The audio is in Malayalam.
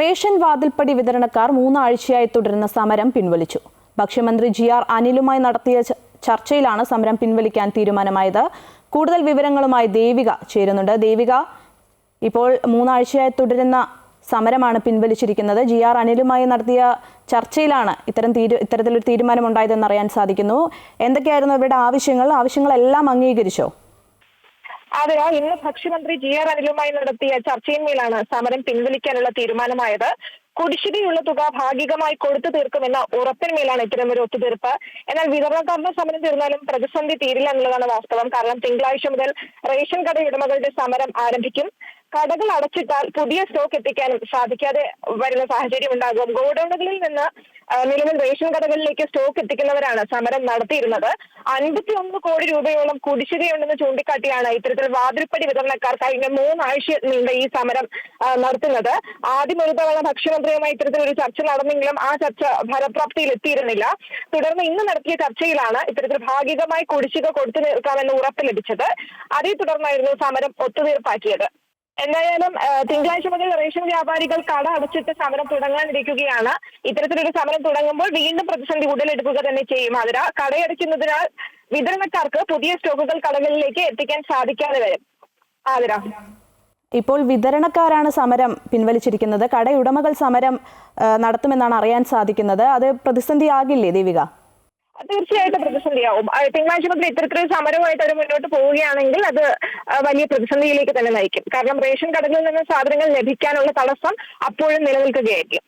റേഷൻ വാതിൽപ്പടി വിതരണക്കാർ മൂന്നാഴ്ചയായി തുടരുന്ന സമരം പിൻവലിച്ചു. ഭക്ഷ്യമന്ത്രി ജി ആർ അനിലുമായി നടത്തിയ ചർച്ചയിലാണ് സമരം പിൻവലിക്കാൻ തീരുമാനമായത്. കൂടുതൽ വിവരങ്ങളുമായി ദേവിക ചേരുന്നുണ്ട്. ദേവിക ഇപ്പോൾ മൂന്നാഴ്ചയായി തുടരുന്ന സമരമാണ് പിൻവലിച്ചിരിക്കുന്നത്. ജി ആർ അനിലുമായി നടത്തിയ ചർച്ചയിലാണ് ഇത്തരം തീരു ഇത്തരത്തിലൊരു തീരുമാനമുണ്ടായതെന്ന് അറിയാൻ സാധിക്കുന്നു. എന്തൊക്കെയായിരുന്നു അവരുടെ ആവശ്യങ്ങൾ? ആവശ്യങ്ങളെല്ലാം അംഗീകരിച്ചോ? അതിനാൽ ഇന്ന് ഭക്ഷ്യമന്ത്രി ജി ആർ അനിലുമായി നടത്തിയ ചർച്ചയിന്മേലാണ് സമരം പിൻവലിക്കാനുള്ള തീരുമാനമായത്. കുടിശ്ശികയുള്ള തുക ഭാഗികമായി കൊടുത്തു തീർക്കുമെന്ന ഉറപ്പിന്മേലാണ് ഒരു ഒത്തുതീർപ്പ്. എന്നാൽ വിതരണക്കാരുടെ സമരം തീർന്നാലും പ്രതിസന്ധി തീരില്ല എന്നുള്ളതാണ് വാസ്തവം. കാരണം തിങ്കളാഴ്ച മുതൽ റേഷൻ കട ഉടമകളുടെ സമരം ആരംഭിക്കും. കടകൾ അടച്ചിട്ടാൽ പുതിയ സ്റ്റോക്ക് എത്തിക്കാനും സാധിക്കാതെ വരുന്ന സാഹചര്യം ഉണ്ടാകും. ഗോഡൌണുകളിൽ നിന്ന് നിലവിൽ റേഷൻ കടകളിലേക്ക് സ്റ്റോക്ക് എത്തിക്കുന്നവരാണ് സമരം നടത്തിയിരുന്നത്. അൻപത്തി ഒന്ന് കോടി രൂപയോളം കുടിശ്ശികയുണ്ടെന്ന് ചൂണ്ടിക്കാട്ടിയാണ് ഇത്തരത്തിൽ വാതിൽപ്പടി വിതരണക്കാർ കഴിഞ്ഞ മൂന്നാഴ്ച നീണ്ട ഈ സമരം നടത്തുന്നത്. ആദ്യം ഒരു തവണ ഭക്ഷ്യമന്ത്രിയുമായി ഇത്തരത്തിൽ ഒരു ചർച്ച നടന്നെങ്കിലും ആ ചർച്ച ഫലപ്രാപ്തിയിൽ എത്തിയിരുന്നില്ല. തുടർന്ന് ഇന്ന് നടത്തിയ ചർച്ചയിലാണ് ഇത്തരത്തിൽ ഭാഗികമായി കുടിശ്ശിക കൊടുത്തു നിൽക്കാമെന്ന് ഉറപ്പ് ലഭിച്ചത്. അതേ തുടർന്നായിരുന്നു സമരം ഒത്തുതീർപ്പാക്കിയത്. എന്തായാലും തിങ്കളാഴ്ച മുതൽ റേഷൻ വ്യാപാരികൾ കട അടച്ചിട്ട് സമരം തുടങ്ങാനിരിക്കുകയാണ്. ഇത്തരത്തിലൊരു സമരം തുടങ്ങുമ്പോൾ വീണ്ടും പ്രതിസന്ധി ഉടലെടുക്കുക തന്നെ ചെയ്യും. അതിര കടയടയ്ക്കുന്നതിനാൽ വിതരണക്കാർക്ക് പുതിയ സ്റ്റോക്കുകൾ കടകളിലേക്ക് എത്തിക്കാൻ സാധിക്കാതെ വരും. ആതിര. ഇപ്പോൾ വിതരണക്കാരാണ് സമരം പിൻവലിച്ചിരിക്കുന്നത്. കടയുടമകൾ സമരം നടത്തുമെന്നാണ് അറിയാൻ സാധിക്കുന്നത്. അത് പ്രതിസന്ധിയാകില്ലേ ദേവിക തീർച്ചയായിട്ടും പ്രതിസന്ധിയാവും. തിങ്കളാഴ്ച മുതൽ ഇത്തരത്തിലൊരു സമരവുമായിട്ട് അവർ മുന്നോട്ട് പോവുകയാണെങ്കിൽ അത് വലിയ പ്രതിസന്ധിയിലേക്ക് തന്നെ നയിക്കും. കാരണം റേഷൻ കടകളിൽ നിന്ന് സാധനങ്ങൾ ലഭിക്കാനുള്ള തടസ്സം അപ്പോഴും നിലനിൽക്കുകയായിരിക്കും.